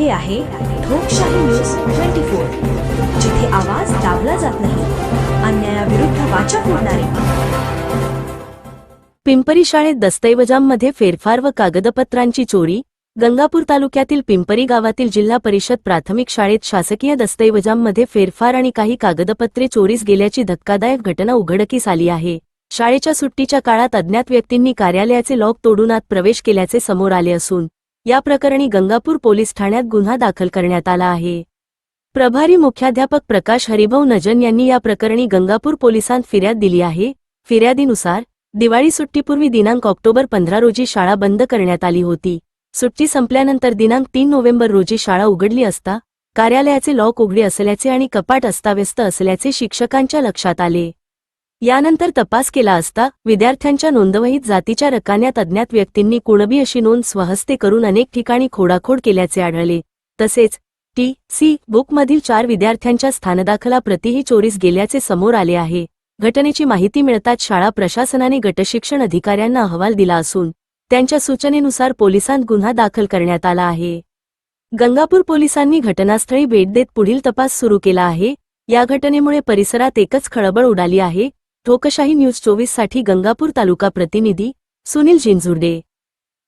हे आहे लोकशाही न्यूज ट्वेंटी फोर जिथे आवाज दाबला जात नाही अन्यायाविरुद्ध वाचा फोडणारे. पिंपरी शाळेत दस्तऐवजांमध्ये फेरफार व कागदपत्रांची चोरी गंगापूर तालुक्यातील पिंपरी गावातील जिल्हा परिषद प्राथमिक शाळेत शासकीय दस्तऐवजांमध्ये फेरफार आणि काही कागदपत्रे चोरीस गेल्याची धक्कादायक घटना उघडकीस आली आहे. शाळेच्या सुट्टीच्या काळात अज्ञात व्यक्तींनी कार्यालयाचे लॉक तोडून आत प्रवेश केल्याचे समोर आले असून या प्रकरणी गंगापूर पोलीस ठाण्यात गुन्हा दाखल करण्यात आला आहे. प्रभारी मुख्याध्यापक प्रकाश हरिभाऊ नजन यांनी या प्रकरणी गंगापूर पोलिसांत फिर्याद दिली आहे. फिर्यादीनुसार दिवाळी सुट्टीपूर्वी दिनांक ऑक्टोबर पंधरा रोजी शाळा बंद करण्यात आली होती. सुट्टी संपल्यानंतर दिनांक तीन नोव्हेंबर रोजी शाळा उघडली असता कार्यालयाचे लॉक उघडे असल्याचे आणि कपाट अस्ताव्यस्त असल्याचे शिक्षकांच्या लक्षात आले. यानंतर तपास केला असता विद्यार्थ्यांच्या नोंदवहीत जातीच्या रकान्यात अज्ञात व्यक्तींनी कुणबी अशी नोंद स्वहस्ते करून अनेक ठिकाणी खोडाखोड केल्याचे आढळले. तसेच टी सी बुकमधील चार विद्यार्थ्यांच्या स्थानदाखला प्रतिही चोरीस गेल्याचे समोर आले आहे. घटनेची माहिती मिळताच शाळा प्रशासनाने गटशिक्षण अधिकाऱ्यांना अहवाल दिला असून त्यांच्या सूचनेनुसार पोलिसांत गुन्हा दाखल करण्यात आला आहे. गंगापूर पोलिसांनी घटनास्थळी भेट देत पुढील तपास सुरू केला आहे. या घटनेमुळे परिसरात एकच खळबळ उडाली आहे. ठोकशाही न्यूज चोवीससाठी गंगापूर तालुका प्रतिनिधी सुनील जिंजुर्डे.